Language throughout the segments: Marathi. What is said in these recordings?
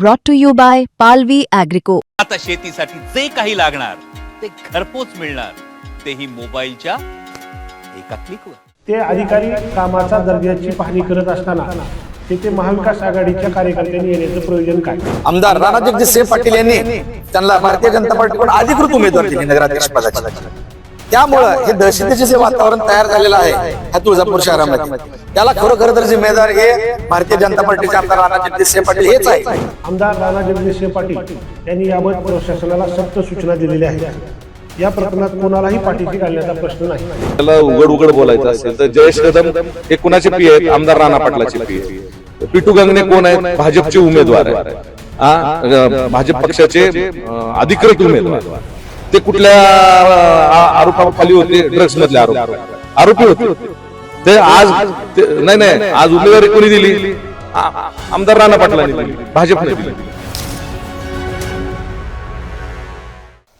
brought to you by Palvi Agrico. आता शेतीसाठी जे काही लागणार ते घरपोच मिळणार. तेही मोबाईलच्या एका क्लिकवर ते अधिकारी कामाचा दर्जाची पाहणी करत असताना तेथे महाविकास आघाडीच्या कार्यकर्त्यांनी येण्याचं प्रयोजन काय आमदार राणा जगदीशसिंह पाटील यांनी त्यांना भारतीय जनता पार्टीकडून अधिकृत उमेदवार दिले नगराध्यक्ष पदाचे. त्यामुळं हे दहशतीचे जे वातावरण तयार झालेलं आहे ह्या तुळजापूर शहरामध्ये. त्याला खरोखर तर जिम्मेदार हे भारतीय जनता पार्टीचे आमदार राणा जगदीशसिंह पाटील हेच आहे आमदार राणा जगदीशसिंह पाटील यांनी याबाबत प्रशासनाला सक्त सूचना दिलेल्या आहेत या प्रकरणात कोणालाही पाठीशी घालण्याचा प्रश्न नाही. त्याला उघड उघड बोलायचं असेल तर जयेश कदम हे कुणाचे पी आहेत? आमदार राणा पाटलाचे पी आहेत. पिटू गंगणे कोण आहेत? भाजपचे उमेदवार आहेत. भाजप पक्षाचे अधिकृत उमेदवार ते कुठल्या आरोपाखाली होते? ड्रग्स मधले आरोप. आरोपी होते. ते आज नाही नाही. आज उमेदवारी कोणी दिली? आमदार राणा पाटलांनी दिली. भाजपने दिली.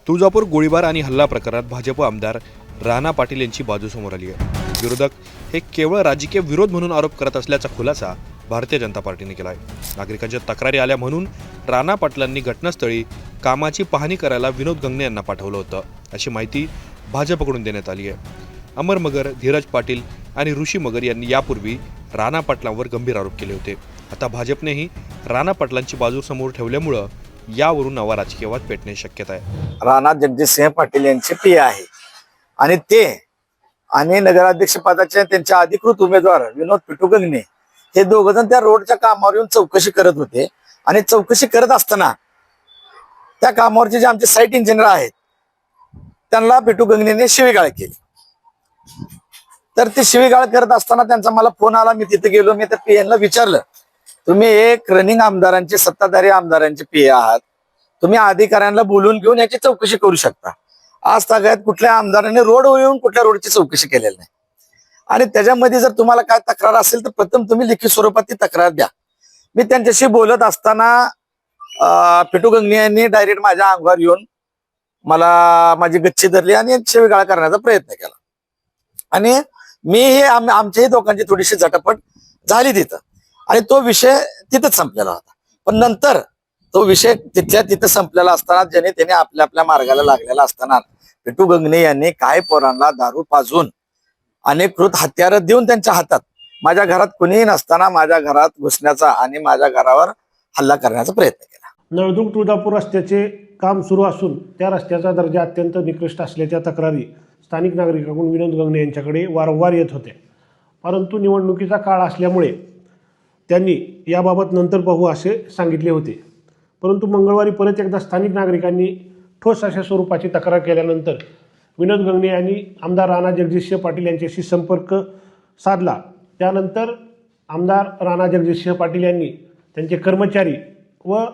तुळजापूर गोळीबार आणि हल्ला प्रकरणात भाजप आमदार राणा पाटील यांची बाजू समोर आली आहे. विरोधक हे केवळ राजकीय विरोध म्हणून आरोप करत असल्याचा खुलासा भारतीय जनता पार्टीने केला आहे. नागरिकांच्या तक्रारी आल्या म्हणून राणा पाटलांनी घटनास्थळी कामाची पाहणी करायला विनोद गंगणे यांना पाठवलं होतं. अशी माहिती भाजपकडून देण्यात आली आहे. अमर मगर धीरज पाटील आणि ऋषी मगर यांनी यापूर्वी राणा पाटलांवर गंभीर आरोप केले होते. आता भाजपनेही राणा पाटलांची बाजू समोर ठेवल्यामुळं यावरून नवा राजकीय वाद पेटण्याची शक्यता आहे. राणा जगदीशसिंह पाटील यांचे पी आहे. आणि ते आणि नगराध्यक्ष पदाचे त्यांचे अधिकृत उमेदवार विनोद पिटू हे दोघ जण त्या रोडच्या कामावर येऊन चौकशी करत होते. आणि चौकशी करत असताना त्या कामावरचे जे आमचे साईट इंजिनियर आहेत त्यांना पिटू गंगणेने शिवीगाळ केली. तर ते शिवीगाळ करत असताना त्यांचा मला फोन आला. मी तिथे गेलो. मी त्या पीएनला विचारलं तुम्ही एक रनिंग आमदारांचे सत्ताधारी आमदारांचे पीए आहात. तुम्ही अधिकाऱ्यांना बोलून घेऊन याची चौकशी करू शकता. आज तागायत कुठल्या आमदाराने रोड येऊन कुठल्या रोडची चौकशी केलेली नाही. आणि त्याच्यामध्ये जर तुम्हाला काय तक्रार असेल तर प्रथम तुम्ही लिखित स्वरूपात ती तक्रार द्या. मी त्यांच्याशी बोलत असताना अं, पिटू गंगणे यांनी डायरेक्ट माझ्या अंगावर येऊन मला माझी गच्ची धरली आणि शिवीगाळ करण्याचा प्रयत्न केला. आणि मी हे आम- आमच्याही दोघांची थोडीशी झटापट झाली तिथं. आणि तो विषय तिथंच संपलेला होता. पण नंतर तो विषय तिथल्या तिथं संपलेला असताना ज्याने त्याने आपल्या आपल्या मार्गाला लागलेला असताना पिटू गंगणे यांनी काय पोरांना दारू पाजून अनेक हत्यार देऊन त्यांच्या हातात. माझ्या घरात कुणीही नसताना माझ्या घरात घुसण्याचा आणि माझ्या घरावर हल्ला करण्याचा प्रयत्न केला. नळदुर्ग तुळजापूर रस्त्याचे काम सुरू असून त्या रस्त्याचा दर्जा अत्यंत निकृष्ट असल्याच्या तक्रारी स्थानिक नागरिकांकडून विनोद गंगणे यांच्याकडे वारंवार येत होते. परंतु निवडणुकीचा काळ असल्यामुळे त्यांनी याबाबत नंतर पाहू असे सांगितले होते. परंतु मंगळवारी परत एकदा स्थानिक नागरिकांनी ठोस अशा स्वरूपाची तक्रार केल्यानंतर विनोद गंगणे यांनी आमदार राणा जगदीशसिंह पाटील यांच्याशी संपर्क साधला. त्यानंतर आमदार राणा जगदीशसिंह पाटील यांनी त्यांचे कर्मचारी व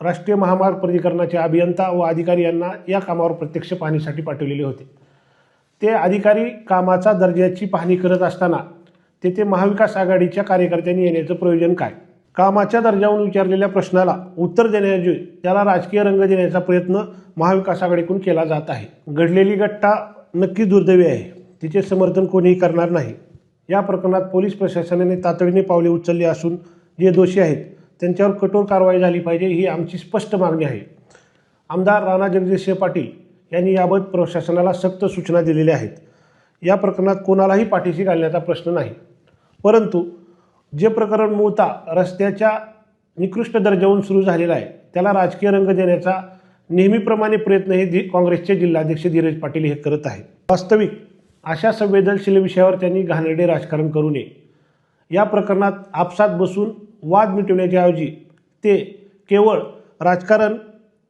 राष्ट्रीय महामार्ग प्राधिकरणाचे अभियंता व अधिकारी यांना या कामावर प्रत्यक्ष पाहणीसाठी पाठवलेले होते. ते अधिकारी कामाचा दर्जाची पाहणी करत असताना तेथे महाविकास आघाडीच्या कार्यकर्त्यांनी येण्याचं प्रयोजन काय? कामाच्या दर्जावरून विचारलेल्या प्रश्नाला उत्तर देण्याऐवजी त्याला राजकीय रंग देण्याचा प्रयत्न महाविकास आघाडीकडून केला जात आहे. घडलेली गट्टा नक्की दुर्दैवी आहे. तिचे समर्थन कोणीही करणार नाही. या प्रकरणात पोलीस प्रशासनाने तातडीने पावले उचलली असून जे दोषी आहेत त्यांच्यावर कठोर कारवाई झाली पाहिजे ही आमची स्पष्ट मागणी आहे. आमदार राणा जगदीशसिंह पाटील यांनी याबाबत प्रशासनाला सक्त सूचना दिलेल्या आहेत. या प्रकरणात कोणालाही पाठीशी घालण्याचा प्रश्न नाही. परंतु जे प्रकरण मूळतः रस्त्याच्या निकृष्ट दर्जाहून सुरू झालेलं आहे त्याला राजकीय रंग देण्याचा नेहमीप्रमाणे प्रयत्न हे दि काँग्रेसचे जिल्हाध्यक्ष धीरज पाटील हे करत आहेत. वास्तविक अशा संवेदनशील विषयावर त्यांनी घाणेरडे राजकारण करू नये. या प्रकरणात आपसात बसून वाद मिटवण्याच्या ऐवजी ते केवळ राजकारण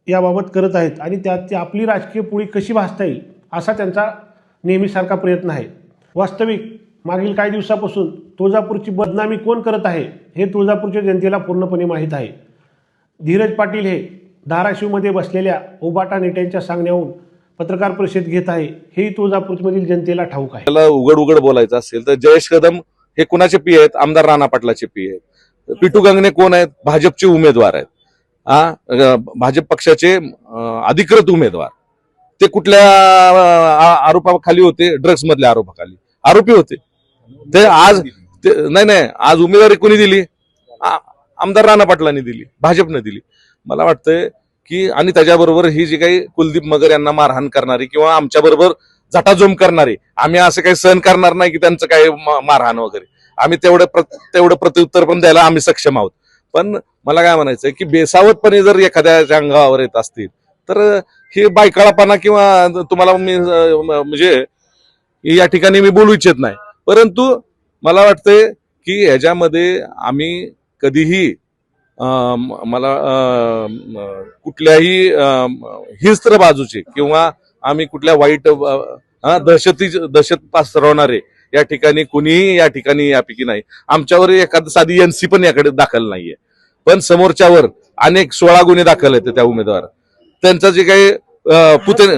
याबाबत करत आहेत आणि त्यात ती आपली राजकीय पुळी कशी भासता येईल असा त्यांचा नेहमीसारखा प्रयत्न आहे. वास्तविक मागील काही दिवसापासून तुळजापूरची बदनामी कोण करत आहे हे तुळजापूरच्या जनतेला पूर्णपणे माहीत आहे. धीरज पाटील हे धाराशिवमध्ये बसलेल्या उबाटा नेत्यांच्या सांगण्याहून पत्रकार परिषद घेत आहे हेही तुळजापूरमधील जनतेला ठाऊक आहे. त्याला उघड उघड बोलायचं असेल तर जयेश कदम हे कुणाचे पी आहेत? आमदार राणा पाटलाचे पी आहेत. पिटू गंगणे कोण आहेत? भाजपचे उमेदवार आहेत. आ, भाजप पक्षाचे अधिकृत उमेदवार. ते कुठल्या आरोपाखाली होते? ड्रग्स मधल्या आरोपाखाली. आरोपी होते. ते आज नाही नाही आज उमेदवारी कोणी दिली? आमदार राणा पाटलांनी दिली भाजपनं दिली. मला वाटतंय की आणि त्याच्याबरोबर ही जी काही कुलदीप मगर यांना मारहाण करणारी किंवा आमच्या बरोबर झटाजोम करणारी आम्ही असं काही सहन करणार नाही की त्यांचं काही मारहाण वगैरे. आम्ही तेवढं प्र- तेवढं प्रत्युत्तर पण द्यायला आम्ही सक्षम आहोत. पण मला काय म्हणायचंय की बेसावतपणे जर एखाद्याच्या अंगावर येत असतील तर हे बायकाळापणा किंवा तुम्हाला म- म्हणजे या ठिकाणी मी बोलू इच्छित नाही. परंतु मला वाटतंय की ह्याच्यामध्ये आम्ही कधीही मला कुठल्याही अं, हिंस्त्र बाजूचे किंवा आम्ही कुठल्या वाईट हा, दहशती दहशत पसरवणारे या ठिकाणी कुणीही या ठिकाणी यापैकी नाही. आमच्यावर एखादं साधी एनसी पण याकडे दाखल नाहीये. पण समोरच्यावर अनेक सोळा गुन्हे दाखल आहेत त्या उमेदवार. त्यांचं जे काही पुतणे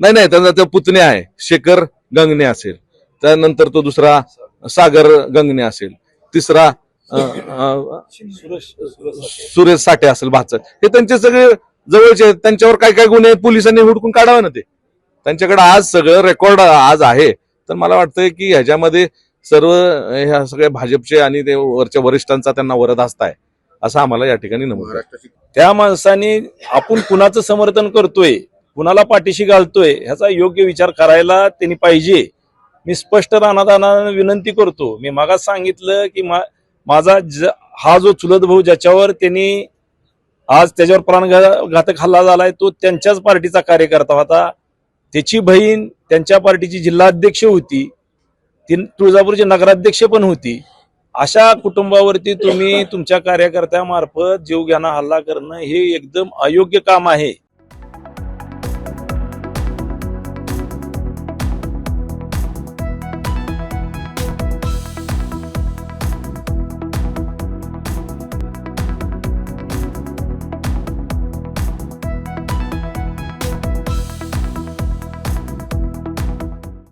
नाही नाही त्यांचा तो पुतणे आहे. शेखर गंगणे असेल. त्यानंतर तो दुसरा सागर गंगणे असेल. तिसरा सुरेश साठे असेल भाचं हे त्यांचे सगळे जवळचे आहेत. त्यांच्यावर काय काय गुन्हे पोलिसांनी हुडकून काढावे ना ते? त्यांच्याकडे आज सगळं रेकॉर्ड आज आहे. तर मला वाटतंय की ह्याच्यामध्ये सर्व ह्या सगळ्या भाजपचे आणि ते वरच्या वरिष्ठांचा त्यांना वरद आहे. असं आम्हाला या ठिकाणी नमूद त्या माणसाने आपण कुणाचं समर्थन करतोय कुणाला पाठीशी घालतोय ह्याचा योग्य विचार करायला त्यांनी पाहिजे. मी स्पष्ट राणादाना विनंती करतो. मी मागास सांगितलं की मा- माझा ज- हा जो चुलत भाऊ ज्याच्यावर त्यांनी आज त्याच्यावर प्राणघातक हल्ला झालाय तो त्यांच्याच पार्टीचा कार्यकर्ता होता. त्याची बहीण त्यांच्या पार्टीची जिल्हाध्यक्ष होती. ती तुळजापूरची नगराध्यक्ष पण होती. अशा कुटुंबावरती तुम्ही तुमच्या कार्यकर्त्यामार्फत जीवघ्याना हल्ला करणं हे एकदम अयोग्य काम आहे.